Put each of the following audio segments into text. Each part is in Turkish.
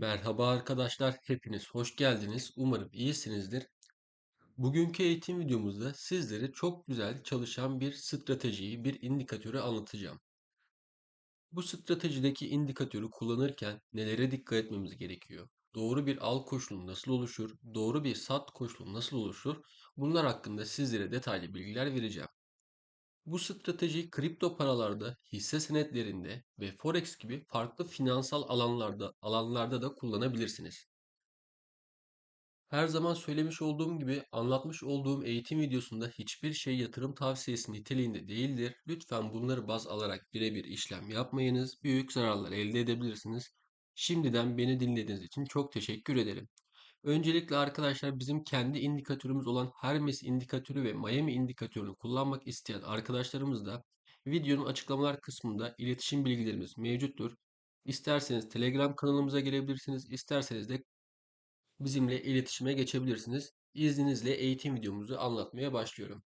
Merhaba arkadaşlar, hepiniz hoş geldiniz. Umarım iyisinizdir. Bugünkü eğitim videomuzda sizlere çok güzel çalışan bir stratejiyi, bir indikatörü anlatacağım. Bu stratejideki indikatörü kullanırken nelere dikkat etmemiz gerekiyor? Doğru bir al koşulu nasıl oluşur? Doğru bir sat koşulu nasıl oluşur? Bunlar hakkında sizlere detaylı bilgiler vereceğim. Bu stratejiyi kripto paralarda, hisse senetlerinde ve forex gibi farklı finansal alanlarda alanlarda da kullanabilirsiniz. Her zaman söylemiş olduğum gibi anlatmış olduğum eğitim videosunda hiçbir şey yatırım tavsiyesi niteliğinde değildir. Lütfen bunları baz alarak birebir işlem yapmayınız. Büyük zararlar elde edebilirsiniz. Şimdiden beni dinlediğiniz için çok teşekkür ederim. Öncelikle arkadaşlar bizim kendi indikatörümüz olan Hermes indikatörü ve Miami indikatörünü kullanmak isteyen arkadaşlarımız da videonun açıklamalar kısmında iletişim bilgilerimiz mevcuttur. İsterseniz Telegram kanalımıza gelebilirsiniz, isterseniz de bizimle iletişime geçebilirsiniz. İzninizle eğitim videomuzu anlatmaya başlıyorum.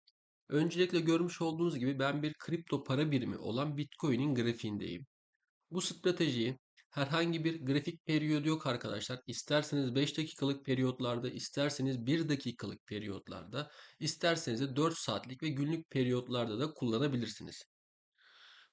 Öncelikle görmüş olduğunuz gibi ben bir kripto para birimi olan Bitcoin'in grafiğindeyim. Bu stratejiyi herhangi bir grafik periyodu yok arkadaşlar. İsterseniz 5 dakikalık periyotlarda, isterseniz 1 dakikalık periyotlarda, isterseniz de 4 saatlik ve günlük periyotlarda da kullanabilirsiniz.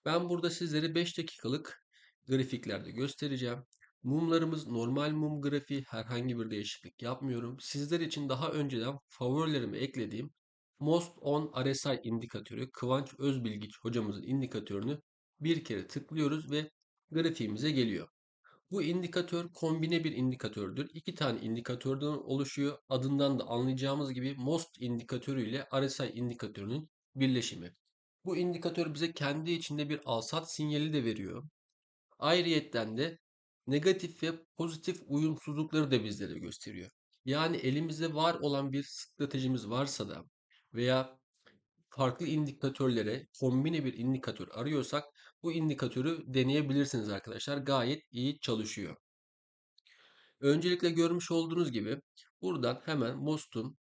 Ben burada sizlere 5 dakikalık grafiklerde göstereceğim. Mumlarımız normal mum grafiği herhangi bir değişiklik yapmıyorum. Sizler için daha önceden favorilerime eklediğim Most on RSI indikatörü Kıvanç Özbilgiç hocamızın indikatörünü bir kere tıklıyoruz ve grafiğimize geliyor. Bu indikatör kombine bir indikatördür. İki tane indikatörden oluşuyor. Adından da anlayacağımız gibi MOST indikatörü ile RSI indikatörünün birleşimi. Bu indikatör bize kendi içinde bir alsat sinyali de veriyor. Ayrıyetten de negatif ve pozitif uyumsuzlukları da bizlere gösteriyor. Yani elimizde var olan bir stratejimiz varsa da veya farklı indikatörlere kombine bir indikatör arıyorsak bu indikatörü deneyebilirsiniz arkadaşlar. Gayet iyi çalışıyor. Öncelikle görmüş olduğunuz gibi buradan hemen MOST'un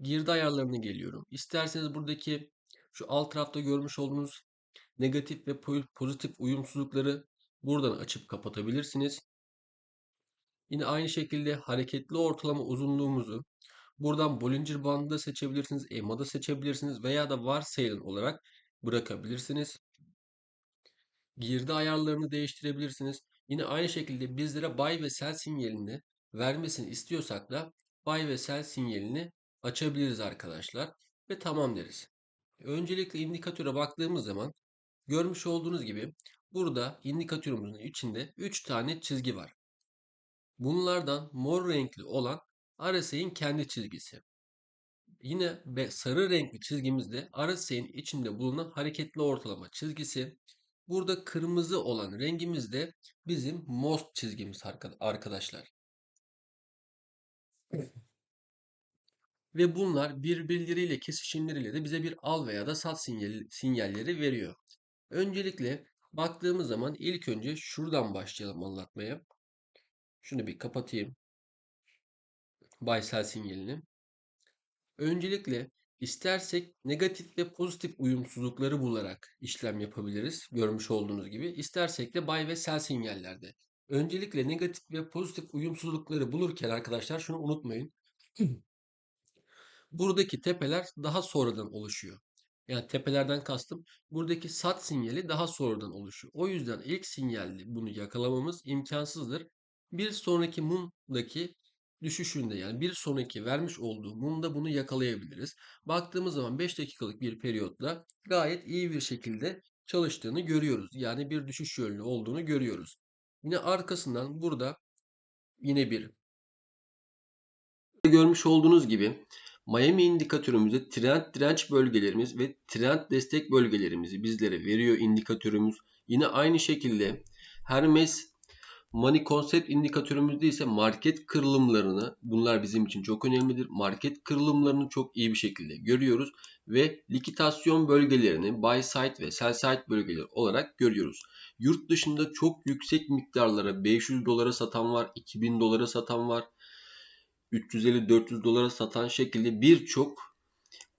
girdi ayarlarına geliyorum. İsterseniz buradaki şu alt tarafta görmüş olduğunuz negatif ve pozitif uyumsuzlukları buradan açıp kapatabilirsiniz. Yine aynı şekilde hareketli ortalama uzunluğumuzu buradan Bollinger Band'ı da seçebilirsiniz, EMA'da seçebilirsiniz veya da varsayılan olarak bırakabilirsiniz. Girdi ayarlarını değiştirebilirsiniz. Yine aynı şekilde bizlere buy ve sell sinyalini vermesini istiyorsak da buy ve sell sinyalini açabiliriz arkadaşlar ve tamam deriz. Öncelikle indikatöre baktığımız zaman görmüş olduğunuz gibi burada indikatörümüzün içinde 3 tane çizgi var. Bunlardan mor renkli olan RSI'nin kendi çizgisi. Yine sarı renkli çizgimizde RSI'nin içinde bulunan hareketli ortalama çizgisi. Burada kırmızı olan rengimiz de bizim MOST çizgimiz arkadaşlar. Ve bunlar birbirleriyle kesişimleriyle de bize bir al veya da sat sinyali, sinyalleri veriyor. Öncelikle baktığımız zaman ilk önce şuradan başlayalım anlatmaya. Şunu bir kapatayım. Buy sinyalini. Öncelikle istersek negatif ve pozitif uyumsuzlukları bularak işlem yapabiliriz. Görmüş olduğunuz gibi. İstersek de buy ve sell sinyallerde. Öncelikle negatif ve pozitif uyumsuzlukları bulurken arkadaşlar şunu unutmayın. Buradaki tepeler daha sonradan oluşuyor. Yani tepelerden kastım buradaki sat sinyali daha sonradan oluşuyor. O yüzden ilk sinyalde bunu yakalamamız imkansızdır. Bir sonraki mumdaki düşüşünde yani bir sonraki vermiş olduğu mumda bunu yakalayabiliriz. Baktığımız zaman 5 dakikalık bir periyotla gayet iyi bir şekilde çalıştığını görüyoruz. Yani bir düşüş yönlü olduğunu görüyoruz. Yine arkasından burada yine bir görmüş olduğunuz gibi Miami indikatörümüzde trend direnç bölgelerimiz ve trend destek bölgelerimizi bizlere veriyor indikatörümüz. Yine aynı şekilde Hermes Money Concept indikatörümüzde ise market kırılımlarını bunlar bizim için çok önemlidir. Market kırılımlarını çok iyi bir şekilde görüyoruz ve likitasyon bölgelerini buy side ve sell side bölgeleri olarak görüyoruz. Yurt dışında çok yüksek miktarlara 500 dolara satan var, 2000 dolara satan var. 350-400 dolara satan şekilde birçok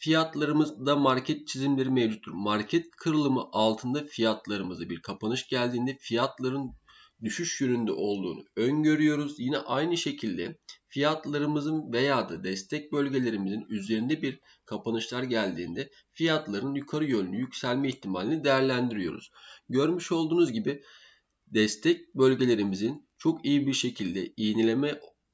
fiyatlarımızda market çizimleri mevcuttur. Market kırılımı altında fiyatlarımıza bir kapanış geldiğinde fiyatların düşüş yönünde olduğunu öngörüyoruz. Yine aynı şekilde fiyatlarımızın veya da destek bölgelerimizin üzerinde bir kapanışlar geldiğinde fiyatların yukarı yönlü yükselme ihtimalini değerlendiriyoruz. Görmüş olduğunuz gibi destek bölgelerimizin çok iyi bir şekilde iğneleme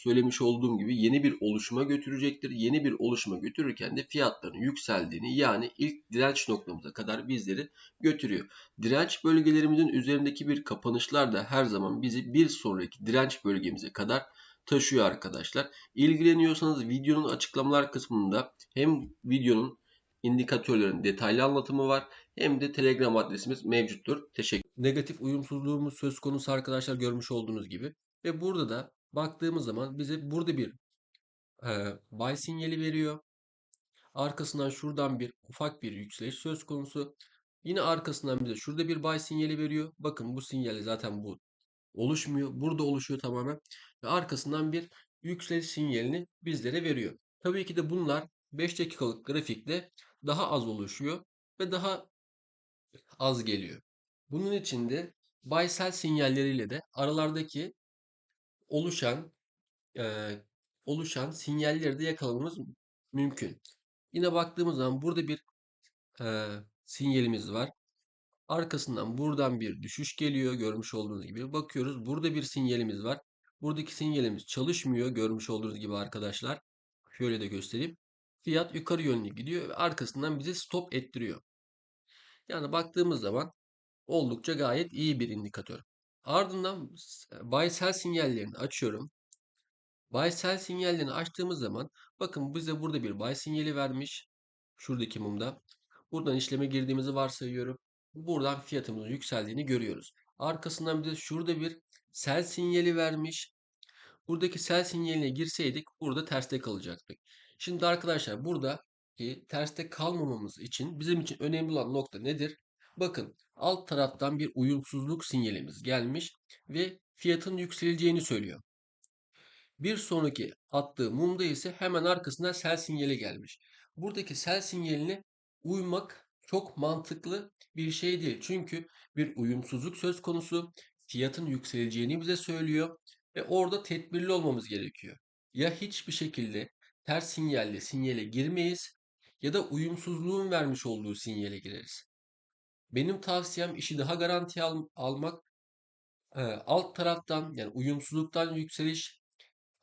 söylemiş olduğum gibi yeni bir oluşuma götürecektir. Yeni bir oluşuma götürürken de fiyatların yükseldiğini yani ilk direnç noktamıza kadar bizleri götürüyor. Direnç bölgelerimizin üzerindeki bir kapanışlar da her zaman bizi bir sonraki direnç bölgemize kadar taşıyor arkadaşlar. İlgileniyorsanız videonun açıklamalar kısmında hem videonun indikatörlerin detaylı anlatımı var hem de Telegram adresimiz mevcuttur. Teşekkür Negatif uyumsuzluğumuz söz konusu arkadaşlar görmüş olduğunuz gibi. Ve burada da baktığımız zaman bize burada bir e, buy sinyali veriyor. Arkasından şuradan bir ufak bir yükseliş söz konusu. Yine arkasından bize şurada bir buy sinyali veriyor. Bakın bu sinyali zaten bu oluşmuyor. Burada oluşuyor tamamen. Ve arkasından bir yükseliş sinyalini bizlere veriyor. Tabii ki de bunlar 5 dakikalık grafikte daha az oluşuyor ve daha az geliyor. Bunun için de buy sell sinyalleriyle de aralardaki oluşan e, oluşan sinyalleri de yakalamamız mümkün. Yine baktığımız zaman burada bir e, sinyalimiz var. Arkasından buradan bir düşüş geliyor görmüş olduğunuz gibi. Bakıyoruz burada bir sinyalimiz var. Buradaki sinyalimiz çalışmıyor görmüş olduğunuz gibi arkadaşlar. Şöyle de göstereyim. Fiyat yukarı yönlü gidiyor ve arkasından bizi stop ettiriyor. Yani baktığımız zaman oldukça gayet iyi bir indikatör. Ardından buy sell sinyallerini açıyorum. Buy sell sinyallerini açtığımız zaman bakın bize burada bir buy sinyali vermiş. Şuradaki mumda. Buradan işleme girdiğimizi varsayıyorum. Buradan fiyatımızın yükseldiğini görüyoruz. Arkasından bize şurada bir sell sinyali vermiş. Buradaki sell sinyaline girseydik burada terste kalacaktık. Şimdi arkadaşlar burada terste kalmamamız için bizim için önemli olan nokta nedir? Bakın alt taraftan bir uyumsuzluk sinyalimiz gelmiş ve fiyatın yükseleceğini söylüyor. Bir sonraki attığı mumda ise hemen arkasından sell sinyali gelmiş. Buradaki sell sinyaline uymak çok mantıklı bir şey değil. Çünkü bir uyumsuzluk söz konusu. Fiyatın yükseleceğini bize söylüyor ve orada tedbirli olmamız gerekiyor. Ya hiçbir şekilde ters sinyalle sinyale girmeyiz ya da uyumsuzluğun vermiş olduğu sinyale gireriz. Benim tavsiyem işi daha garantiye al almak. E, alt taraftan yani uyumsuzluktan yükseliş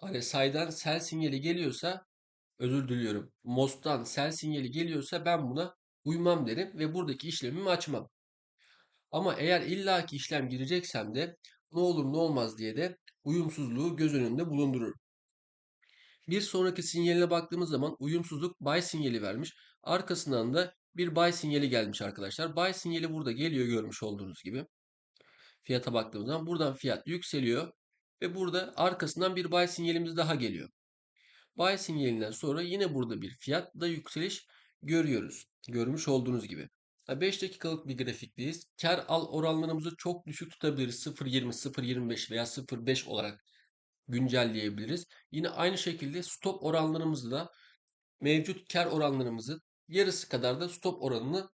RSI'den sell sinyali geliyorsa özür diliyorum. MOS'tan sell sinyali geliyorsa ben buna uymam derim ve buradaki işlemimi açmam. Ama eğer illaki işlem gireceksem de ne olur ne olmaz diye de uyumsuzluğu göz önünde bulundururum. Bir sonraki sinyaline baktığımız zaman uyumsuzluk buy sinyali vermiş. Arkasından da bir buy sinyali gelmiş arkadaşlar. Buy sinyali burada geliyor görmüş olduğunuz gibi. Fiyata baktığımız zaman buradan fiyat yükseliyor. Ve burada arkasından bir buy sinyalimiz daha geliyor. Buy sinyalinden sonra yine burada bir fiyat da yükseliş görüyoruz. Görmüş olduğunuz gibi. 5 dakikalık bir grafikteyiz. Kar al oranlarımızı çok düşük tutabiliriz. 0.20, 0.25 veya 0.5 olarak güncelleyebiliriz. Yine aynı şekilde stop oranlarımızı da mevcut kar oranlarımızı yarısı kadar da stop oranını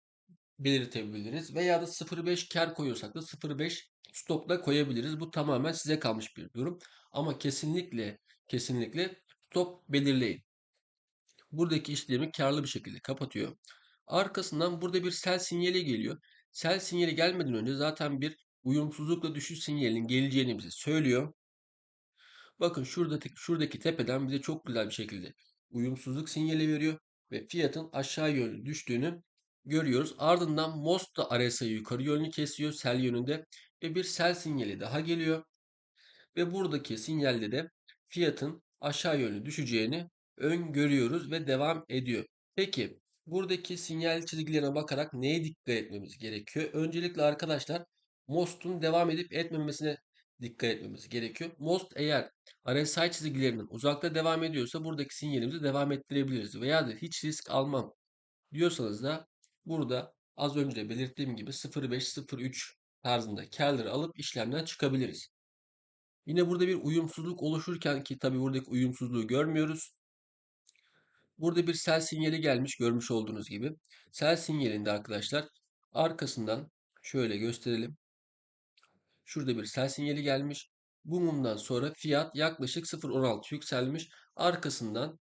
belirtebiliriz. Veya da 0.5 kar koyuyorsak da 0.5 stop da koyabiliriz. Bu tamamen size kalmış bir durum. Ama kesinlikle kesinlikle stop belirleyin. Buradaki işlemi karlı bir şekilde kapatıyor. Arkasından burada bir sell sinyali geliyor. Sell sinyali gelmeden önce zaten bir uyumsuzlukla düşüş sinyalinin geleceğini bize söylüyor. Bakın şurada şuradaki tepeden bize çok güzel bir şekilde uyumsuzluk sinyali veriyor. Ve fiyatın aşağı yönlü düştüğünü görüyoruz. Ardından MOST da RSI'yi yukarı yönlü kesiyor sell yönünde ve bir sell sinyali daha geliyor. Ve buradaki sinyalde de fiyatın aşağı yönlü düşeceğini öngörüyoruz ve devam ediyor. Peki buradaki sinyal çizgilerine bakarak neye dikkat etmemiz gerekiyor? Öncelikle arkadaşlar MOST'un devam edip etmemesine dikkat etmemiz gerekiyor. MOST eğer RSI çizgilerinin uzakta devam ediyorsa buradaki sinyalimizi devam ettirebiliriz. Veya da hiç risk almam diyorsanız da burada az önce belirttiğim gibi 0.5-0.3 tarzında karları alıp işlemden çıkabiliriz. Yine burada bir uyumsuzluk oluşurken ki tabi buradaki uyumsuzluğu görmüyoruz. Burada bir sell sinyali gelmiş görmüş olduğunuz gibi. Sell sinyalinde arkadaşlar arkasından şöyle gösterelim. Şurada bir sell sinyali gelmiş. Bu mumdan sonra fiyat yaklaşık 0.16 yükselmiş. Arkasından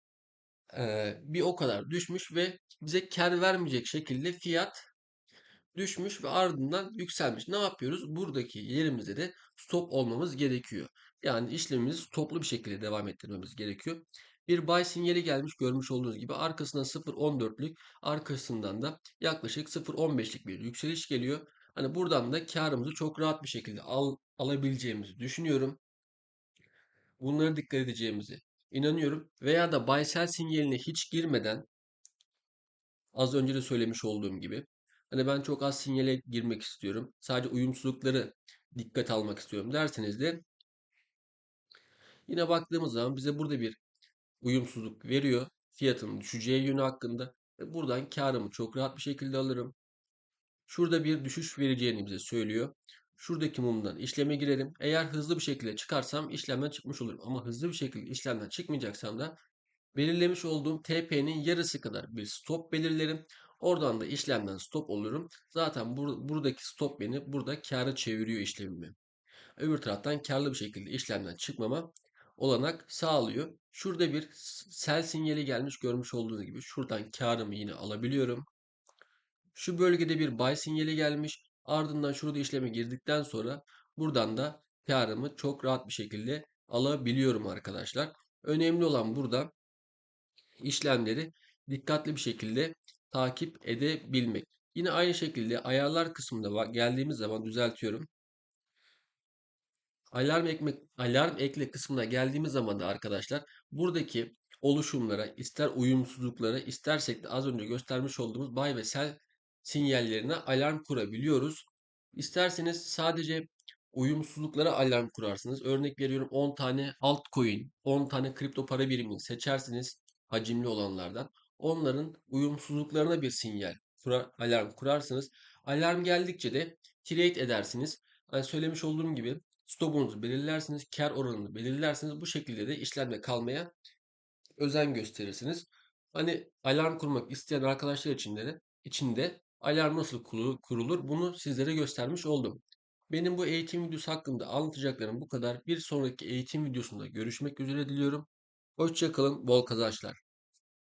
e, bir o kadar düşmüş ve bize kar vermeyecek şekilde fiyat düşmüş ve ardından yükselmiş. Ne yapıyoruz? Buradaki yerimizde de stop olmamız gerekiyor. Yani işlemimizi stoplu bir şekilde devam ettirmemiz gerekiyor. Bir buy sinyali gelmiş görmüş olduğunuz gibi arkasından 0.14'lük arkasından da yaklaşık 0.15'lik bir yükseliş geliyor. Hani buradan da karımızı çok rahat bir şekilde al, alabileceğimizi düşünüyorum. Bunlara dikkat edeceğimizi inanıyorum. Veya da buy sell sinyaline hiç girmeden az önce de söylemiş olduğum gibi hani ben çok az sinyale girmek istiyorum. Sadece uyumsuzlukları dikkat almak istiyorum derseniz de yine baktığımız zaman bize burada bir uyumsuzluk veriyor. Fiyatın düşeceği yönü hakkında. Ve buradan karımı çok rahat bir şekilde alırım. Şurada bir düşüş vereceğini bize söylüyor. Şuradaki mumdan işleme girerim. Eğer hızlı bir şekilde çıkarsam işlemden çıkmış olurum. Ama hızlı bir şekilde işlemden çıkmayacaksam da belirlemiş olduğum TP'nin yarısı kadar bir stop belirlerim. Oradan da işlemden stop olurum. Zaten bur buradaki stop beni burada kâra çeviriyor işlemimi. Öbür taraftan karlı bir şekilde işlemden çıkmama olanak sağlıyor. Şurada bir sell sinyali gelmiş görmüş olduğunuz gibi. Şuradan karımı yine alabiliyorum. Şu bölgede bir buy sinyali gelmiş. Ardından şurada işleme girdikten sonra buradan da karımı çok rahat bir şekilde alabiliyorum arkadaşlar. Önemli olan burada işlemleri dikkatli bir şekilde takip edebilmek. Yine aynı şekilde ayarlar kısmında geldiğimiz zaman düzeltiyorum. Alarm ekmek, alarm ekle kısmına geldiğimiz zaman da arkadaşlar buradaki oluşumlara, ister uyumsuzluklara, istersek de az önce göstermiş olduğumuz buy ve sell sinyallerine alarm kurabiliyoruz. İsterseniz sadece uyumsuzluklara alarm kurarsınız. Örnek veriyorum 10 tane altcoin, 10 tane kripto para birimini seçersiniz hacimli olanlardan. Onların uyumsuzluklarına bir sinyal, kurar, alarm kurarsınız. Alarm geldikçe de trade edersiniz. Hani söylemiş olduğum gibi stopunuzu belirlersiniz, kar oranını belirlersiniz. Bu şekilde de işlemde kalmaya özen gösterirsiniz. Hani alarm kurmak isteyen arkadaşlar için de içinde alarm nasıl kurulur bunu sizlere göstermiş oldum. Benim bu eğitim videosu hakkında anlatacaklarım bu kadar. Bir sonraki eğitim videosunda görüşmek üzere diliyorum. Hoşçakalın, bol kazançlar.